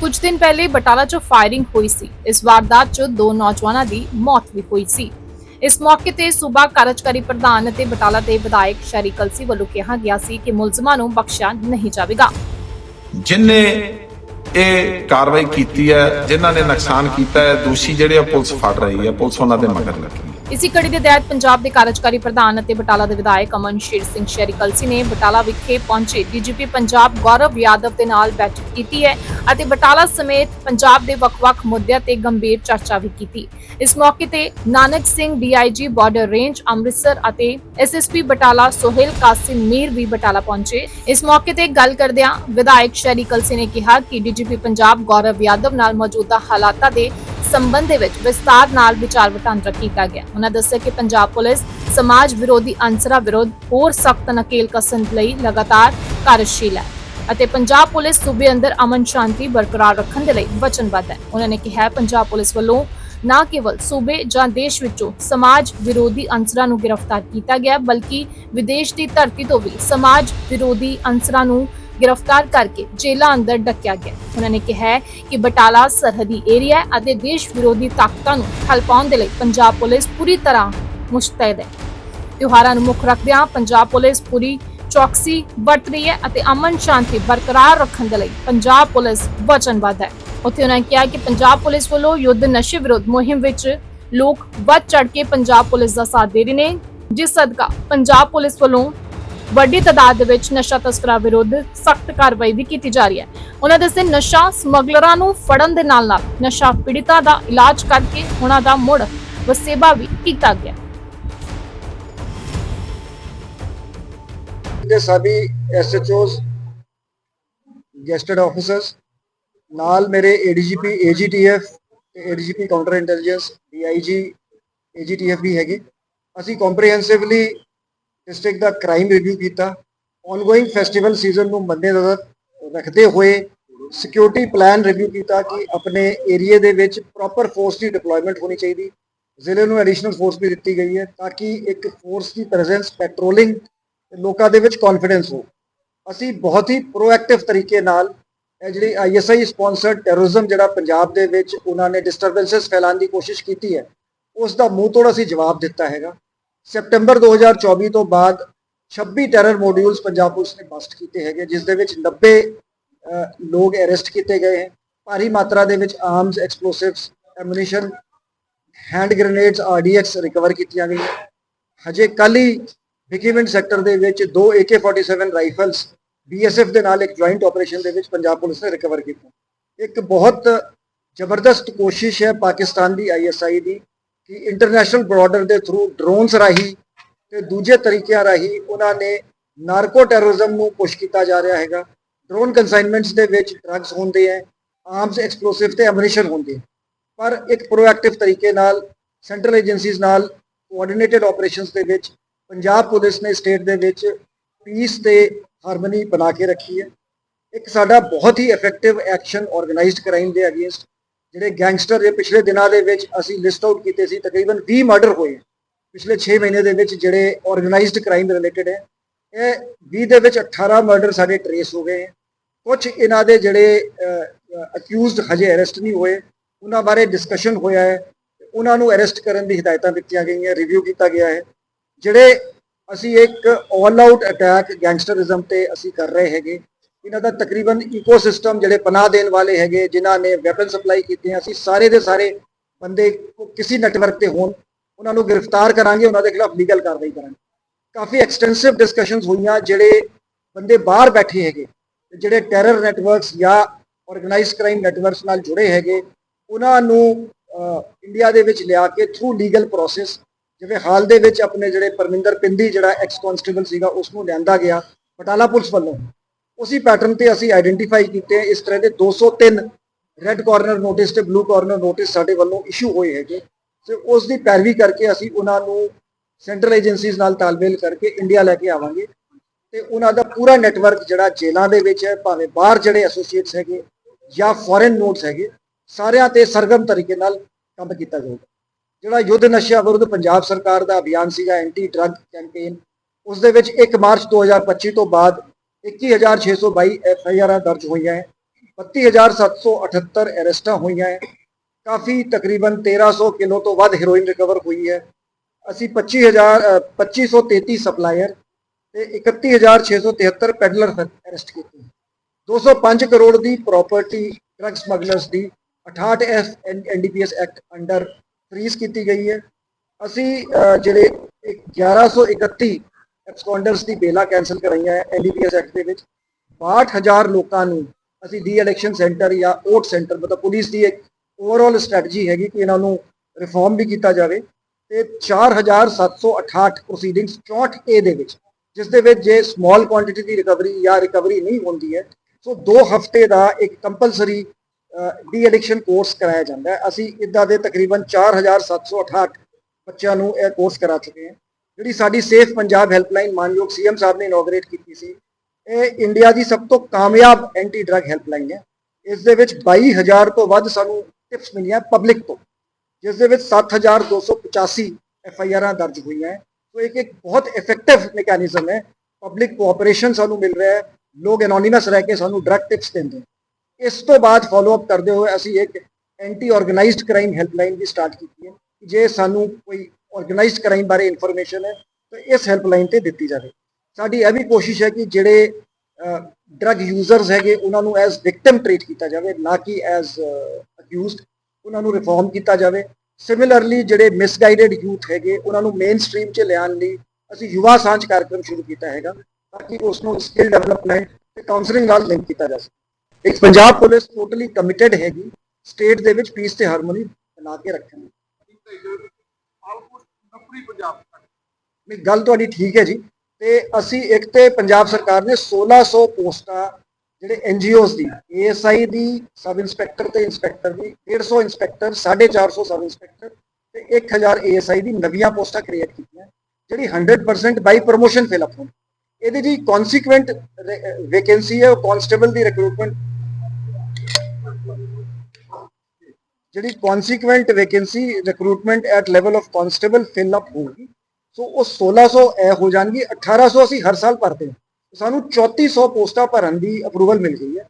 ਕੁਝ ਦਿਨ ਪਹਿਲੇ ਬਟਾਲਾ 'ਚ ਫਾਇਰਿੰਗ ਹੋਈ ਸੀ। ਇਸ ਵਾਰਦਾਤ 'ਚ ਦੋ ਨੌਜਵਾਨਾਂ ਦੀ ਮੌਤ ਵੀ ਹੋਈ ਸੀ। ਇਸ ਮੌਕੇ ਤੇ ਸੂਬਾ ਕਾਰਜਕਾਰੀ ਪ੍ਰਧਾਨ ਅਤੇ ਬਟਾਲਾ ਦੇ ਵਿਧਾਇਕ ਸ਼ਰੀ ਕਲਸੀ ਵੱਲੋਂ ਕਿਹਾ ਗਿਆ ਸੀ ਕਿ ਮੁਲਜ਼ਮਾਂ ਨੂੰ ਬਖਸ਼ਿਆ ਨਹੀਂ ਜਾਵੇਗਾ। ਜਿਨ੍ਹਾਂ ਇਹ ਕਾਰਵਾਈ ਕੀਤੀ ਹੈ, ਜਿਨ੍ਹਾਂ ਨੇ ਨੁਕਸਾਨ ਕੀਤਾ ਹੈ, ਦੋਸ਼ੀ ਜਿਹੜੇ ਆ, ਪੁਲਿਸ ਫੜ ਰਹੀ ਹੈ। ਪੁਲਿਸ ਉਹਨਾਂ ਦੇ ਮਗਰ ਲੱਗੀ ਇਸੇ ਕੜੀ ਦੇ ਤਹਿਤ ਪੰਜਾਬ ਦੇ ਕਾਰਜਕਾਰੀ ਪ੍ਰਧਾਨ ਅਤੇ ਬਟਾਲਾ ਦੇ ਵਿਧਾਇਕ ਅਮਨ ਸ਼ੇਰ ਸਿੰਘ ਸ਼ੇਰੀ ਕਲਸੀ ਨੇ ਬਟਾਲਾ ਵਿਖੇ ਪਹੁੰਚੇ। ਡੀਜੀਪੀ ਪੰਜਾਬ ਗੌਰਵ ਯਾਦਵ ਦੇ ਨਾਲ ਬੈਠਕ ਕੀਤੀ ਹੈ ਅਤੇ ਬਟਾਲਾ ਸਮੇਤ ਪੰਜਾਬ ਦੇ ਵੱਖ-ਵੱਖ ਮੁੱਦਿਆਂ ਤੇ ਗੰਭੀਰ ਚਰਚਾ ਵੀ ਕੀਤੀ। ਇਸ ਮੌਕੇ ਤੇ Nanak Singh DIG border range, Amritsar ਅਤੇ ਐਸਐਸਪੀ ਬਟਾਲਾ ਸੋਹੇਲ ਕਾਸਿਮ ਮੀਰ ਵੀ ਬਟਾਲਾ ਪਹੁੰਚੇ। ਇਸ ਮੌਕੇ ਤੇ ਗੱਲ ਕਰਦਿਆਂ ਵਿਧਾਇਕ ਸ਼ੈਰੀ ਕਲਸੀ ਨੇ ਕਿਹਾ ਕਿ ਡੀਜੀਪੀ ਪੰਜਾਬ ਗੌਰਵ ਯਾਦਵ ਨਾਲ ਮੌਜੂਦਾ ਹਾਲਾਤਾਂ ਦੇ ਸੰਬੰਧ ਦੇ ਵਿੱਚ ਵਿਸਤਾਰ ਨਾਲ ਵਿਚਾਰ ਵਟਾਂਦਰਾ ਕੀਤਾ ਗਿਆ। ਉਹਨਾਂ ਦੱਸਿਆ ਕਿ ਪੰਜਾਬ ਪੁਲਿਸ ਸਮਾਜ ਵਿਰੋਧੀ ਅਨਸਰਾਂ ਵਿਰੁੱਧ ਹੋਰ ਸਖਤ ਨਕੇਲ ਕਸਣ ਲਈ ਲਗਾਤਾਰ ਕਾਰਜਸ਼ੀਲ ਹੈ ਅਤੇ ਪੰਜਾਬ ਪੁਲਿਸ ਸੂਬੇ ਅੰਦਰ ਅਮਨ ਸ਼ਾਂਤੀ ਬਰਕਰਾਰ ਰੱਖਣ ਦੇ ਲਈ ਵਚਨਬੱਧ ਹੈ। ਉਹਨਾਂ ਨੇ ਕਿਹਾ, ਪੰਜਾਬ ਪੁਲਿਸ ਵੱਲੋਂ ਨਾ ਕੇਵਲ ਸੂਬੇ ਜਾਂ ਦੇਸ਼ ਵਿੱਚੋਂ ਸਮਾਜ ਵਿਰੋਧੀ ਅਨਸਰਾਂ ਨੂੰ ਗ੍ਰਿਫਤਾਰ ਕੀਤਾ ਗਿਆ, ਬਲਕਿ ਵਿਦੇਸ਼ ਦੀ ਧਰਤੀ ਤੋਂ ਵੀ ਸਮਾਜ ਵਿਰੋਧੀ ਅਨਸਰਾਂ ਨੂੰ ਗ੍ਰਿਫਤਾਰ ਕਰਕੇ ਜੇਲ੍ਹਾਂ ਅੰਦਰ ਡੱਕਿਆ ਗਿਆ। ਉਹਨਾਂ ਨੇ ਕਿਹਾ ਕਿ ਬਟਾਲਾ ਸਰਹੱਦੀ ਏਰੀਆ ਅਤੇ ਦੇਸ਼ ਵਿਰੋਧੀ ਤਾਕਤਾਂ ਨੂੰ ਠੱਲ ਪਾਉਣ ਦੇ ਲਈ ਪੰਜਾਬ ਪੁਲਿਸ ਪੂਰੀ ਤਰ੍ਹਾਂ ਮੁਸਤੈਦ ਹੈ। ਤਿਉਹਾਰਾਂ ਨੂੰ ਮੁੱਖ ਰੱਖਦਿਆਂ ਪੰਜਾਬ ਪੁਲਿਸ ਪੂਰੀ ਚੌਕਸੀ ਵਰਤ ਰਹੀ ਹੈ ਅਤੇ ਅਮਨ ਸ਼ਾਂਤੀ ਬਰਕਰਾਰ ਰੱਖਣ ਦੇ ਲਈ ਪੰਜਾਬ ਪੁਲਿਸ ਵਚਨਬੱਧ ਹੈ। ਉੱਥੇ ਉਹਨਾਂ ਨੇ ਕਿਹਾ ਕਿ ਪੰਜਾਬ ਪੁਲਿਸ ਵੱਲੋਂ ਯੁੱਧ ਨਸ਼ੇ ਵਿਰੋਧ ਮੁਹਿੰਮ ਵਿੱਚ ਲੋਕ ਵੱਧ ਚੜ ਕੇ ਪੰਜਾਬ ਪੁਲਿਸ ਦਾ ਸਾਥ ਦੇ ਰਹੇ ਨੇ। ਜਿਸ ਸਦਕਾ ਪੰਜਾਬ ਪੁਲਿਸ ਵੱਲੋਂ ਵੱਡੀ ਤਾਦਾਦ ਦੇ ਵਿੱਚ ਨਸ਼ਾ ਤਸਕਰਾਂ ਵਿਰੁੱਧ ਸਖਤ ਕਾਰਵਾਈ ਵੀ ਕੀਤੀ ਜਾ ਰਹੀ ਹੈ। ਉਹਨਾਂ ਦੱਸੇ ਨਸ਼ਾ ਸਮਗਲਰਾਂ ਨੂੰ ਫੜਨ ਦੇ ਨਾਲ ਨਾਲ ਨਸ਼ਾ ਪੀੜਿਤਾਂ ਦਾ ਇਲਾਜ ਕਰਕੇ ਉਹਨਾਂ ਦਾ ਮੁੜ ਵਸੇਬਾ ਵੀ ਕੀਤਾ ਗਿਆ। ਦੇ ਸਭੀ ਐਸਐਚਓਸ ਗੈਸਟਡ ਆਫੀਸਰਸ ਨਾਲ ਮੇਰੇ ਏਡੀਜੀਪੀ ਏਜੀਟੀਐਫ ਤੇ ADGP counter intelligence DIG AGTF ਵੀ ਹੈਗੇ। ਅਸੀਂ ਕੰਪਰੀਹੈਂਸਿਵਲੀ ਡਿਸਟ੍ਰਿਕਟ ਦਾ ਕ੍ਰਾਈਮ ਰਿਵਿਊ ਕੀਤਾ। ਆਨਗੋਇੰਗ ਫੈਸਟੀਵਲ ਸੀਜ਼ਨ ਨੂੰ ਮੱਦੇਨਜ਼ਰ ਰੱਖਦੇ ਹੋਏ ਸਿਕਿਉਰਿਟੀ ਪਲਾਨ ਰਿਵਿਊ ਕੀਤਾ ਕਿ ਆਪਣੇ ਏਰੀਆ ਦੇ ਵਿੱਚ ਪ੍ਰੋਪਰ ਫੋਰਸ ਦੀ ਡਿਪਲੋਇਮੈਂਟ ਹੋਣੀ ਚਾਹੀਦੀ। ਜ਼ਿਲ੍ਹੇ ਨੂੰ ਐਡੀਸ਼ਨਲ ਫੋਰਸ ਵੀ ਦਿੱਤੀ ਗਈ ਹੈ ਤਾਂ ਕਿ ਇੱਕ ਫੋਰਸ ਦੀ ਪ੍ਰੈਜ਼ੈਂਸ ਪੈਟਰੋਲਿੰਗ ਲੋਕਾਂ ਦੇ ਵਿੱਚ ਕੌਨਫੀਡੈਂਸ ਹੋ ਅਸੀਂ ਬਹੁਤ ਹੀ ਪ੍ਰੋਐਕਟਿਵ ਤਰੀਕੇ ਨਾਲ ਇਹ ਜਿਹੜੀ ਆਈਐਸਆਈ ਸਪਾਂਸਰਡ ਟੈਰੋਰਿਜ਼ਮ ਜਿਹੜਾ ਪੰਜਾਬ ਦੇ ਵਿੱਚ ਉਹਨਾਂ ਨੇ ਡਿਸਟਰਬੈਂਸਸ ਫੈਲਾਉਣ ਦੀ ਕੋਸ਼ਿਸ਼ ਕੀਤੀ ਹੈ, ਉਸ ਦਾ ਮੂੰਹ ਤੋੜ ਅਸੀਂ ਜਵਾਬ ਦਿੱਤਾ ਹੈਗਾ। ਸੈਪਟੈਂਬਰ 2024 ਤੋਂ ਬਾਅਦ 26 ਟੈਰਰ ਮੋਡਿਊਲਸ ਪੰਜਾਬ ਪੁਲਿਸ ਨੇ ਬਸਟ ਕੀਤੇ ਹੈਗੇ, ਜਿਸ ਦੇ ਵਿੱਚ 90 ਲੋਕ ਅਰੈਸਟ ਕੀਤੇ ਗਏ ਹਨ ਭਾਰੀ ਮਾਤਰਾ ਦੇ ਵਿੱਚ arms explosives ammunition hand grenades RDX recover ਕੀਤੀਆਂ ਗਈਆਂ। ਹਜੇ ਕੱਲ ਹੀ ਵਿਕੀਵਿੰਡ ਸੈਕਟਰ ਦੇ ਵਿੱਚ ਦੋ AK47 ਰਾਈਫਲਸ ਬੀਐਸਐਫ ਦੇ ਨਾਲ ਇੱਕ ਜੁਆਇੰਟ ਆਪਰੇਸ਼ਨ ਦੇ ਵਿੱਚ ਪੰਜਾਬ ਪੁਲਿਸ ਨੇ ਰਿਕਵਰ ਕੀਤਾ ਇੱਕ ਬਹੁਤ ਜ਼ਬਰਦਸਤ ਕੋਸ਼ਿਸ਼ ਹੈ ਪਾਕਿਸਤਾਨ ਦੀ ਆਈਐਸਆਈ ਦੀ। ਕਿ ਇੰਟਰਨੈਸ਼ਨਲ ਬਾਰਡਰ ਦੇ ਥਰੂ ਡਰੋਨਸ ਰਾਹੀਂ ਤੇ ਦੂਜੇ ਤਰੀਕਿਆਂ ਰਾਹੀਂ ਉਹਨਾਂ ਨੇ ਨਾਰਕੋ ਟੈਰਰਿਜ਼ਮ ਨੂੰ ਪੁਸ਼ ਕੀਤਾ ਜਾ ਰਿਹਾ ਹੈਗਾ। ਡਰੋਨ ਕਨਸਾਈਨਮੈਂਟਸ ਦੇ ਵਿੱਚ ਡਰੱਗਸ ਹੁੰਦੇ ਹੈ ਆਰਮਸ ਐਕਸਪਲੋਸਿਵ ਤੇ ਐਮੂਨੀਸ਼ਨ ਹੁੰਦੇ ਹੈ। ਪਰ ਇੱਕ ਪ੍ਰੋਐਕਟਿਵ ਤਰੀਕੇ ਨਾਲ ਸੈਂਟਰਲ ਏਜੰਸੀਜ਼ ਨਾਲ ਕੋਆਰਡੀਨੇਟਡ ਆਪਰੇਸ਼ਨਸ ਦੇ ਵਿੱਚ ਪੰਜਾਬ ਪੁਲਿਸ ਨੇ ਸਟੇਟ ਦੇ ਵਿੱਚ ਪੀਸ ਤੇ ਹਾਰਮਨੀ ਬਣਾ ਕੇ ਰੱਖੀ ਹੈ। ਇੱਕ ਸਾਡਾ ਬਹੁਤ ਹੀ ਇਫੈਕਟਿਵ ਐਕਸ਼ਨ ਆਰਗੇਨਾਈਜ਼ਡ ਕ੍ਰਾਈਮ ਦੇ ਅਗੇਂਸਟ ਜਿਹੜੇ ਗੈਂਗਸਟਰ ਦੇ ਪਿਛਲੇ ਦਿਨਾਂ ਦੇ ਵਿੱਚ ਅਸੀਂ ਲਿਸਟ ਆਊਟ ਕੀਤੇ ਸੀ, ਤਕਰੀਬਨ 20 ਮਰਡਰ ਹੋਏ ਪਿਛਲੇ 6 ਮਹੀਨੇ ਦੇ ਵਿੱਚ ਜਿਹੜੇ ਆਰਗੇਨਾਈਜ਼ਡ ਕ੍ਰਾਈਮ ਰਿਲੇਟਡ ਹੈ, ਇਹ 20 ਦੇ ਵਿੱਚ 18 ਮਰਡਰ ਸਾਡੇ ਟਰੇਸ ਹੋ ਗਏ ਹੈ। ਕੁਝ ਇਹਨਾਂ ਦੇ ਜਿਹੜੇ ਅਕਿਊਜ਼ਡ ਹਜੇ ਅਰੈਸਟ ਨਹੀਂ ਹੋਏ, ਉਹਨਾਂ ਬਾਰੇ ਡਿਸਕਸ਼ਨ ਹੋਇਆ ਹੈ। ਉਹਨਾਂ ਨੂੰ ਅਰੈਸਟ ਕਰਨ ਦੀ ਹਦਾਇਤਾਂ ਦਿੱਤੀਆਂ ਗਈਆਂ ਰਿਵਿਊ ਕੀਤਾ ਗਿਆ ਹੈ। ਜਿਹੜੇ ਅਸੀਂ ਇੱਕ ਆਲ ਆਊਟ ਅਟੈਕ ਗੈਂਗਸਟਰਿਜ਼ਮ ਤੇ ਅਸੀਂ ਕਰ ਰਹੇ ਹੈਗੇ ਇਹਨਾਂ ਦਾ ਤਕਰੀਬਨ ਇਕੋਸਿਸਟਮ ਜਿਹੜੇ ਪਨਾਹ ਦੇਣ ਵਾਲੇ ਹੈਗੇ, ਜਿਨ੍ਹਾਂ ਨੇ ਵੈਪਨ ਸਪਲਾਈ ਕੀਤੇ ਅਸੀਂ ਸਾਰੇ ਦੇ ਸਾਰੇ ਬੰਦੇ ਕਿਸੇ ਨੈਟਵਰਕ ਤੇ ਹੋਣ, ਉਹਨਾਂ ਨੂੰ ਗ੍ਰਿਫਤਾਰ ਕਰਾਂਗੇ, ਉਹਨਾਂ ਦੇ ਖਿਲਾਫ ਲੀਗਲ ਕਾਰਵਾਈ ਕਰਾਂਗੇ। ਕਾਫੀ ਐਕਸਟੈਂਸਿਵ ਡਿਸਕਸ਼ਨਸ ਹੋਈਆਂ, ਜਿਹੜੇ ਬੰਦੇ ਬਾਹਰ ਬੈਠੇ ਹੈਗੇ ਜਿਹੜੇ ਟੈਰਰ ਨੈਟਵਰਕਸ ਜਾਂ ਆਰਗੇਨਾਈਜ਼ਡ ਕ੍ਰਾਈਮ ਨੈਟਵਰਕਸ ਨਾਲ ਜੁੜੇ ਹੈਗੇ, ਉਹਨਾਂ ਨੂੰ ਇੰਡੀਆ ਦੇ ਵਿੱਚ ਲਿਆ ਕੇ ਥਰੂ ਲੀਗਲ ਪ੍ਰੋਸੈਸ ਜਿਵੇਂ ਹਾਲ ਦੇ ਵਿੱਚ ਆਪਣੇ ਜਿਹੜੇ ਪਰਮਿੰਦਰ ਪਿੰਦੀ ਜਿਹੜਾ ਐਕਸ ਕਨਸਟੇਬਲ ਸੀਗਾ ਉਸ ਨੂੰ ਲਿਆਂਦਾ ਗਿਆ, ਬਟਾਲਾ ਪੁਲਿਸ ਵੱਲੋਂ। ਉਸੇ ਪੈਟਰਨ ਤੇ ਅਸੀਂ ਆਈਡੈਂਟੀਫਾਈ ਕੀਤੇ ਹੈ। ਇਸ ਤਰ੍ਹਾਂ ਦੇ 203 ਰੈੱਡ ਕਾਰਨਰ ਨੋਟਿਸ ਤੇ ਬਲੂ ਕਾਰਨਰ ਨੋਟਿਸ ਸਾਡੇ ਵੱਲੋਂ ਇਸ਼ੂ ਹੋਏ ਹੈਗੇ ਤੇ ਉਸ ਦੀ ਪੈਰਵੀ ਕਰਕੇ ਅਸੀਂ ਉਹਨਾਂ ਨੂੰ ਸੈਂਟਰਲ ਏਜੰਸੀਜ਼ ਨਾਲ ਤਾਲਮੇਲ ਕਰਕੇ ਇੰਡੀਆ ਲੈ ਕੇ ਆਵਾਂਗੇ ਤੇ ਉਹਨਾਂ ਦਾ ਪੂਰਾ ਨੈਟਵਰਕ ਜਿਹੜਾ ਜੇਲ੍ਹਾਂ ਦੇ ਵਿੱਚ ਹੈ, ਭਾਵੇਂ ਬਾਹਰ ਜਿਹੜੇ ਐਸੋਸੀਏਟਸ ਹੈਗੇ ਜਾਂ ਫੋਰਨ ਨੋਟਸ ਹੈਗੇ, ਸਾਰਿਆਂ ਤੇ ਸਰਗਰਮ ਤਰੀਕੇ ਨਾਲ ਕੰਮ ਕੀਤਾ ਜਾਊਗਾ ਜਿਹੜਾ ਯੁੱਧ ਨਸ਼ਿਆਂ ਵਿਰੁੱਧ ਪੰਜਾਬ ਸਰਕਾਰ ਦਾ ਅਭਿਆਨ ਸੀਗਾ ਐਂਟੀ ਡਰੱਗ ਕੈਂਪੇਨ ਉਸ ਦੇ ਵਿੱਚ 1 ਮਾਰਚ 2025 ਤੋਂ ਬਾਅਦ 21622 ਐਫ ਆਈ ਆਰਾਂ ਦਰਜ ਹੋਈਆਂ ਹੈ 32778 ਅਰੈਸਟਾਂ ਹੋਈਆਂ ਹੈ ਕਾਫੀ ਤਕਰੀਬਨ 1300 ਕਿਲੋ ਤੋਂ ਵੱਧ ਹੈਰੋਇਨ ਰਿਕਵਰ ਹੋਈ ਹੈ। ਅਸੀਂ 25000 ਅ, 2533 ਸਪਲਾਇਰ ਤੇ 31673 ਪੈਡਲਰ ਅਰੈਸਟ ਕੀਤੇ 205 ਕਰੋੜ ਦੀ ਪ੍ਰਾਪਰਟੀ ਡਰੱਗ ਸਮਗਲਰਸ ਦੀ 68 F NDPS act under freeze ਕੀਤੀ ਗਈ ਹੈ। ਅਸੀਂ ਅ, ਜਿਹੜੇ ਇੱਕ 1131 ਐਬਸਕੌਂਡਰਸ ਦੀ ਬੇਲਾ ਕੈਨਸਲ ਕਰਾਈਆਂ ਹੈ ਐਨਡੀਪੀਐਸ ਐਕਟ ਦੇ ਵਿੱਚ। 62000 ਲੋਕਾਂ ਨੂੰ ਅਸੀਂ ਡੀ ਐਡਿਕਸ਼ਨ ਸੈਂਟਰ ਜਾਂ ਓਟ ਸੈਂਟਰ ਮਤਲਬ ਪੁਲਿਸ ਦੀ ਇੱਕ ਓਵਰਆਲ ਸਟ੍ਰੈਟਜੀ ਹੈਗੀ ਕਿ ਇਹਨਾਂ ਨੂੰ ਰਿਫਾਰਮ ਵੀ ਕੀਤਾ ਜਾਵੇ। ਤੇ 4768 ਪ੍ਰੋਸੀਡਿੰਗਸ 64 ਏ ਦੇ ਵਿੱਚ, ਜਿਸ ਦੇ ਵਿੱਚ ਜੇ ਸਮਾਲ ਕੁਆਂਟੀਟੀ ਦੀ ਰਿਕਵਰੀ ਜਾਂ ਰਿਕਵਰੀ ਨਹੀਂ ਹੁੰਦੀ ਹੈ, ਸੋ 2 ਹਫ਼ਤੇ ਦਾ ਇੱਕ ਕੰਪਲਸਰੀ ਡੀ ਐਡਿਕਸ਼ਨ ਕੋਰਸ ਕਰਾਇਆ ਜਾਂਦਾ ਹੈ। ਅਸੀਂ ਇਦਾਂ ਦੇ ਤਕਰੀਬਨ 4768 ਬੱਚਿਆਂ ਨੂੰ ਇਹ ਕੋਰਸ ਕਰਾ ਚੁੱਕੇ ਹਾਂ। ਜਿਹੜੀ ਸਾਡੀ ਸੇਫ ਪੰਜਾਬ ਹੈਲਪਲਾਈਨ ਮਾਨਯੋਗ ਸੀਐਮ ਸਾਹਿਬ ਨੇ ਇਨੋਗਰੇਟ ਕੀਤੀ ਸੀ, ਇਹ ਇੰਡੀਆ ਦੀ ਸਭ ਤੋਂ ਕਾਮਯਾਬ ਐਂਟੀ ਡਰੱਗ ਹੈਲਪਲਾਈਨ ਹੈ। ਇਸ ਦੇ ਵਿੱਚ 22000 ਤੋਂ ਵੱਧ ਸਾਨੂੰ ਟਿਪਸ ਮਿਲੀਆਂ ਪਬਲਿਕ ਤੋਂ, ਜਿਸ ਦੇ ਵਿੱਚ 7285 ਐਫ ਆਈ ਆਰਾਂ ਦਰਜ ਹੋਈਆਂ ਹੈ। ਸੋ ਇੱਕ ਇੱਕ ਬਹੁਤ ਇਫੈਕਟਿਵ ਮੈਕੈਨਿਜ਼ਮ ਹੈ। ਪਬਲਿਕ ਕੋਆਪਰੇਸ਼ਨ ਸਾਨੂੰ ਮਿਲ ਰਿਹਾ ਹੈ। ਲੋਕ ਐਨੋਨਿਮਸ ਰਹਿ ਕੇ ਸਾਨੂੰ ਡਰੱਗ ਟਿਪਸ ਦਿੰਦੇ ਇਸ ਤੋਂ ਬਾਅਦ ਫਾਲੋ ਅਪ ਕਰਦੇ ਹੋਏ ਅਸੀਂ ਇੱਕ ਐਂਟੀ ਆਰਗੇਨਾਈਜ਼ਡ ਕ੍ਰਾਈਮ ਹੈਲਪਲਾਈਨ ਵੀ ਸਟਾਰਟ ਕੀਤੀ ਹੈ ਕਿ ਜੇ ਸਾਨੂੰ ਕੋਈ ਆਰਗੇਨਾਈਜ਼ਡ ਕ੍ਰਾਈਮ ਬਾਰੇ ਇਨਫੋਰਮੇਸ਼ਨ ਹੈ ਤਾਂ ਇਸ ਹੈਲਪਲਾਈਨ ਤੇ ਦਿੱਤੀ ਜਾਵੇ। ਸਾਡੀ ਇਹ ਵੀ ਕੋਸ਼ਿਸ਼ ਹੈ ਕਿ ਜਿਹੜੇ ਡਰੱਗ ਯੂਜ਼ਰਸ ਹੈਗੇ, ਉਹਨਾਂ ਨੂੰ ਐਜ਼ ਵਿਕਟਮ ਟ੍ਰੀਟ ਕੀਤਾ ਜਾਵੇ, ਨਾ ਕਿ ਐਜ਼ ਅਕਿਊਜ਼ਡ ਉਹਨਾਂ ਨੂੰ ਰਿਫਾਰਮ ਕੀਤਾ ਜਾਵੇ। ਸਿਮਿਲਰਲੀ ਜਿਹੜੇ ਮਿਸਗਾਈਡਡ ਯੂਥ ਹੈਗੇ, ਉਹਨਾਂ ਨੂੰ ਮੇਨ ਸਟ੍ਰੀਮ 'ਚ ਲਿਆਉਣ ਲਈ ਅਸੀਂ ਯੁਵਾ ਸਾਂਝ ਕਾਰਜਕ੍ਰਮ ਸ਼ੁਰੂ ਕੀਤਾ ਹੈਗਾ, ਤਾਂ ਕਿ ਉਸ ਨੂੰ ਸਕਿੱਲ ਡਿਵੈਲਪਮੈਂਟ ਤੇ ਕਾਉਂਸਲਿੰਗ ਨਾਲ ਲਿੰਕ ਕੀਤਾ ਜਾ ਸਕੇ। ਇੱਕ ਪੰਜਾਬ ਪੁਲਿਸ ਟੋਟਲੀ ਕਮਿਟਡ ਹੈਗੀ ਸਟੇਟ ਦੇ ਵਿੱਚ ਪੀਸ ਤੇ ਹਾਰਮੋਨੀ ਬਣਾ ਕੇ ਰੱਖਣ ਲਈ ਨਹੀਂ, ਗੱਲ ਤੁਹਾਡੀ ਠੀਕ ਹੈ ਜੀ। ਤੇ ਅਸੀਂ ਇੱਕ ਤੇ ਪੰਜਾਬ ਸਰਕਾਰ ਨੇ 1600 ਪੋਸਟਾਂ ਜਿਹੜੇ ਐਨਜੀਓਜ਼ ਦੀ ਏਐਸਆਈ ਦੀ, ਸਬ ਇੰਸਪੈਕਟਰ ਤੇ ਇੰਸਪੈਕਟਰ ਦੀ 150 ਇੰਸਪੈਕਟਰ 450 ਸਬ ਇੰਸਪੈਕਟਰ ਤੇ 1000 ਏਐਸਆਈ ਦੀ ਨਵੀਆਂ ਪੋਸਟਾਂ ਕ੍ਰੀਏਟ ਕੀਤੀਆਂ, ਜਿਹੜੀ 100% ਬਾਈ ਪ੍ਰੋਮੋਸ਼ਨ ਫਿਲ ਅਪ ਹੋਣ। ਇਹਦੀ ਜੀ ਕਨਸੀਕੁਐਂਟ ਵੈਕੈਂਸੀ ਹੈ, ਉਹ ਕਾਂਸਟੇਬਲ ਦੀ ਰਿਕਰੂਟਮੈਂਟ ਜਿਹੜੀ consequent vacancy recruitment at level of constable fill up ਹੋਊਗੀ ਸੋ ਉਹ 1600 ਐ ਹੋ ਜਾਣਗੀ 1800 ਅਸੀਂ ਹਰ ਸਾਲ ਭਰਦੇ ਹਾਂ। ਸਾਨੂੰ 3400 ਪੋਸਟਾਂ ਭਰਨ ਦੀ ਅਪਰੂਵਲ ਮਿਲ ਗਈ ਹੈ।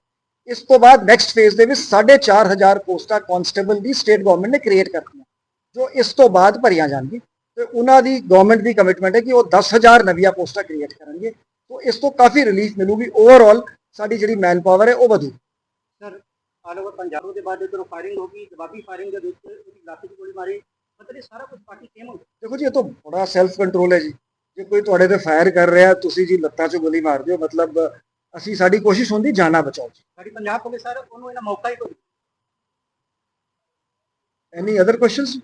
ਇਸ ਤੋਂ ਬਾਅਦ ਨੈਕਸਟ ਫੇਜ਼ ਦੇ ਵਿੱਚ 4500 ਪੋਸਟਾਂ ਕਾਂਸਟੇਬਲ ਦੀ ਸਟੇਟ ਗਵਰਨਮੈਂਟ ਨੇ ਕ੍ਰੀਏਟ ਕਰਤੀਆਂ, ਜੋ ਇਸ ਤੋਂ ਬਾਅਦ ਭਰੀਆਂ ਜਾਣਗੀਆਂ। ਤੇ ਉਹਨਾਂ ਦੀ ਗਵਰਨਮੈਂਟ ਦੀ ਕਮਿਟਮੈਂਟ ਹੈ ਕਿ ਉਹ 10000 ਨਵੀਆਂ ਪੋਸਟਾਂ ਕ੍ਰੀਏਟ ਕਰਨਗੇ। ਸੋ ਇਸ ਤੋਂ ਕਾਫੀ ਰਿਲੀਫ ਮਿਲੂਗੀ। ਓਵਰਆਲ ਸਾਡੀ ਜਿਹੜੀ ਮੈਨ ਪਾਵਰ ਹੈ ਉਹ ਵਧੂ ਆਲ ਓਵਰ ਪੰਜਾਬ ਦੇ ਬਾਅਦ ਜਦੋਂ ਫਾਇਰਿੰਗ ਹੋ ਗਈ ਜਵਾਬੀ ਫਾਇਰਿੰਗ ਦੇ ਵਿੱਚ ਉਹਦੀ ਲਾਠੀ ਦੀ ਗੋਲੀ ਮਾਰੀ। ਮਤਲਬ ਇਹ ਸਾਰਾ ਕੁਝ ਪਾਰਟੀ ਸੇਮ ਹੋ ਗਿਆ ਦੇਖੋ ਜੀ ਇਹ ਤਾਂ ਬੜਾ ਸੈਲਫ ਕੰਟਰੋਲ ਹੈ ਜੀ। ਜੇ ਕੋਈ ਤੁਹਾਡੇ ਤੇ ਫਾਇਰ ਕਰ ਰਿਹਾ ਤੁਸੀਂ ਜੀ ਲੱਤਾਂ 'ਚ ਗੋਲੀ ਮਾਰ ਦਿਓ। ਮਤਲਬ ਅਸੀਂ ਸਾਡੀ ਕੋਸ਼ਿਸ਼ ਹੁੰਦੀ ਜਾਨਾਂ ਬਚਾਓ ਜੀ ਸਾਡੀ ਪੰਜਾਬ ਪੁਲਿਸ ਸਰ ਉਹਨੂੰ ਇਹਨਾਂ ਮੌਕਾ ਹੀ ਕੋਈ ਐਨੀ ਅਦਰ ਕੁਐਸਚਨਸ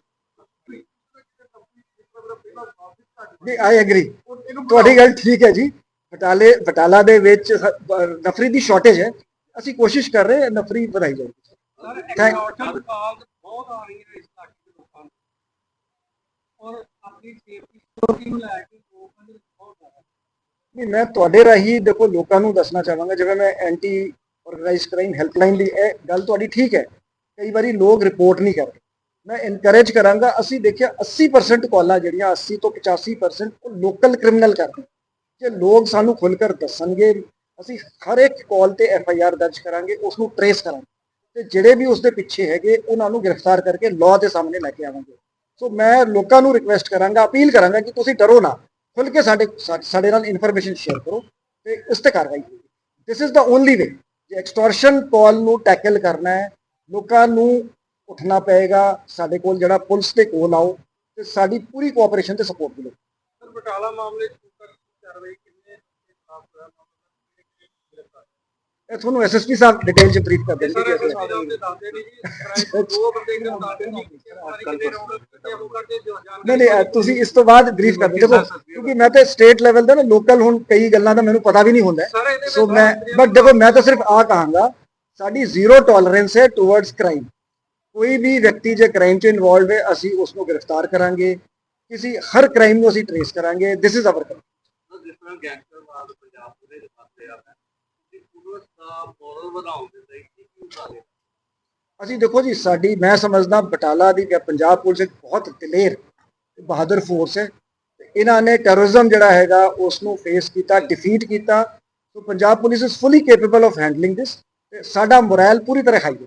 ਨਹੀਂ ਆਈ ਐਗਰੀ ਤੁਹਾਡੀ ਗੱਲ ਠੀਕ ਹੈ ਜੀ। ਬਟਾਲੇ ਬਟਾਲਾ ਦੇ ਵਿੱਚ ਨਫਰੀ ਦੀ ਸ਼ਾਰਟੇਜ ਹੈ। ਅਸੀਂ ਕੋਸ਼ਿਸ਼ ਕਰ ਰਹੇ ਹਾਂ ਨਫਰੀ ਵਧਾਈ ਜਾਊਗੀ ਸਰ ਕਾਲ ਬਹੁਤ ਆ ਰਹੀ ਹੈ ਇਸ ਇਲਾਕੇ ਦੇ ਲੋਕਾਂ ਨੂੰ। ਔਰ ਆਪਣੀ ਸੇਫਟੀ ਸਿਕਿਉਰਿਟੀ ਨੂੰ ਲੈ ਕੇ ਲੋਕਾਂ ਦੇ ਬਹੁਤ ਜ਼ਿਆਦਾ। ਨਹੀਂ ਮੈਂ ਤੁਹਾਡੇ ਰਾਹੀਂ ਦੇਖੋ ਲੋਕਾਂ ਨੂੰ ਦੱਸਣਾ ਚਾਹਾਂਗਾ ਜਿਵੇਂ ਮੈਂ ਐਂਟੀ ਆਰਗੇਨਾਈਜ਼ਡ ਕ੍ਰਾਈਮ ਹੈਲਪਲਾਈਨ ਦੀ ਇਹ ਗੱਲ ਤੁਹਾਡੀ ਠੀਕ ਹੈ। ਕਈ ਵਾਰੀ ਲੋਕ ਰਿਪੋਰਟ ਨਹੀਂ ਕਰਦੇ। ਮੈਂ ਇਨਕਰੇਜ ਕਰਾਂਗਾ ਅਸੀਂ ਦੇਖਿਆ 80% ਕਾਲਾਂ ਜਿਹੜੀਆਂ 80 ਤੋਂ 85% ਉਹ ਲੋਕਲ ਕ੍ਰਿਮੀਨਲ ਕਰਦੇ। ਜੇ ਲੋਕ ਸਾਨੂੰ ਖੁੱਲ੍ਹ ਕਰ ਦੱਸਣਗੇ ਅਸੀਂ ਹਰ ਇੱਕ ਕਾਲ ਤੇ ਐਫ ਆਈ ਆਰ ਦਰਜ ਕਰਾਂਗੇ ਉਸ ਨੂੰ ਟਰੇਸ ਕਰਾਂਗੇ। ਤੇ ਜਿਹੜੇ ਵੀ ਉਸ ਦੇ ਪਿੱਛੇ ਹੈਗੇ, ਉਹਨਾਂ ਨੂੰ ਗ੍ਰਿਫਤਾਰ ਕਰਕੇ ਲਾਅ ਦੇ ਸਾਹਮਣੇ ਲੈ ਕੇ ਆਵਾਂਗੇ। ਸੋ ਮੈਂ ਲੋਕਾਂ ਨੂੰ ਰਿਕੁਐਸਟ ਕਰਾਂਗਾ, ਅਪੀਲ ਕਰਾਂਗਾ ਕਿ ਤੁਸੀਂ ਡਰੋ ਨਾ ਖੁੱਲ ਕੇ ਸਾਡੇ ਸਾਡੇ ਨਾਲ ਇਨਫੋਰਮੇਸ਼ਨ ਸ਼ੇਅਰ ਕਰੋ ਤੇ ਉਸ ਤੇ ਕਾਰਵਾਈ ਹੋਵੇ this is the only way ਜੇ ਐਕਸਟੋਰਸ਼ਨ ਕਾਲ ਨੂੰ ਟੈਕਲ ਕਰਨਾ ਹੈ, ਲੋਕਾਂ ਨੂੰ ਉੱਠਣਾ ਪਏਗਾ, ਸਾਡੇ ਕੋਲ ਜਿਹੜਾ ਪੁਲਿਸ ਦੇ ਕੋਲ ਆਓ, ਤੇ ਸਾਡੀ ਪੂਰੀ ਕੋਆਪਰੇਸ਼ਨ ਤੇ ਸਪੋਰਟ ਮਿਲੇ ਸਰ, ਬਟਾਲਾ ਮਾਮਲੇ ਚ ਕਾਰਵਾਈ ਕਿੰਨੇ ਖਿਲਾਫ ਹੋਇਆ ਇਹ ਤੁਹਾਨੂੰ ਐਸਐਸਪੀ ਸਾਹਿਬ ਡਿਟੇਲ ਚ ਬਰੀਫ ਕਰ ਦੇਣਗੇ ਜੀ। ਨਹੀਂ ਨਹੀਂ ਤੁਸੀਂ ਇਸ ਤੋਂ ਬਾਅਦ ਬਰੀਫ ਕਰ ਦਿਓ। ਦੇਖੋ ਕਿਉਂਕਿ ਮੈਂ ਤੇ ਸਟੇਟ ਲੈਵਲ ਦਾ ਨਾ ਲੋਕਲ ਹੁਣ ਕਈ ਗੱਲਾਂ ਦਾ ਮੈਨੂੰ ਪਤਾ ਵੀ ਨਹੀਂ ਹੁੰਦਾ। ਸੋ ਮੈਂ ਬਟ ਦੇਖੋ ਮੈਂ ਤਾਂ ਸਿਰਫ ਆ ਕਹਾਂਗਾ ਸਾਡੀ ਜ਼ੀਰੋ ਟੋਲਰੈਂਸ ਹੈ ਟੁਵਰਡਸ ਕ੍ਰਾਈਮ ਕੋਈ ਵੀ ਵਿਅਕਤੀ ਜੇ ਕ੍ਰਾਈਮ 'ਚ ਇਨਵੋਲਵ ਹੈ ਅਸੀਂ ਉਸ ਨੂੰ ਗ੍ਰਿਫਤਾਰ ਕਰਾਂਗੇ। ਕਿਸੇ ਹਰ ਕ੍ਰਾਈਮ ਨੂੰ ਅਸੀਂ ਟ੍ਰੇਸ ਕਰਾਂਗੇ। ਦਿਸ ਇਜ਼ ਆਵਰ ਜਿਸ ਤਰ੍ਹਾਂ ਗੈਂਗਸਟਰਵਾਦ ਪੰਜਾਬ ਅਸੀਂ ਦੇਖੋ ਜੀ, ਸਾਡੀ, ਮੈਂ ਸਮਝਦਾ ਬਟਾਲਾ ਦੀ ਜਾਂ ਪੰਜਾਬ ਪੁਲਿਸ ਇੱਕ ਬਹੁਤ ਦਲੇਰ, ਬਹਾਦਰ ਫੋਰਸ ਹੈ। ਤੇ ਇਹਨਾਂ ਨੇ ਟੈਰਰਿਜ਼ਮ ਜਿਹੜਾ ਹੈਗਾ ਉਸ ਨੂੰ ਫੇਸ ਕੀਤਾ ਡਿਫੀਟ ਕੀਤਾ। So Punjab police is fully capable of handling this ਤੇ ਸਾਡਾ ਮੋਰਲ ਪੂਰੀ ਤਰ੍ਹਾਂ ਹਾਈ ਹੈ।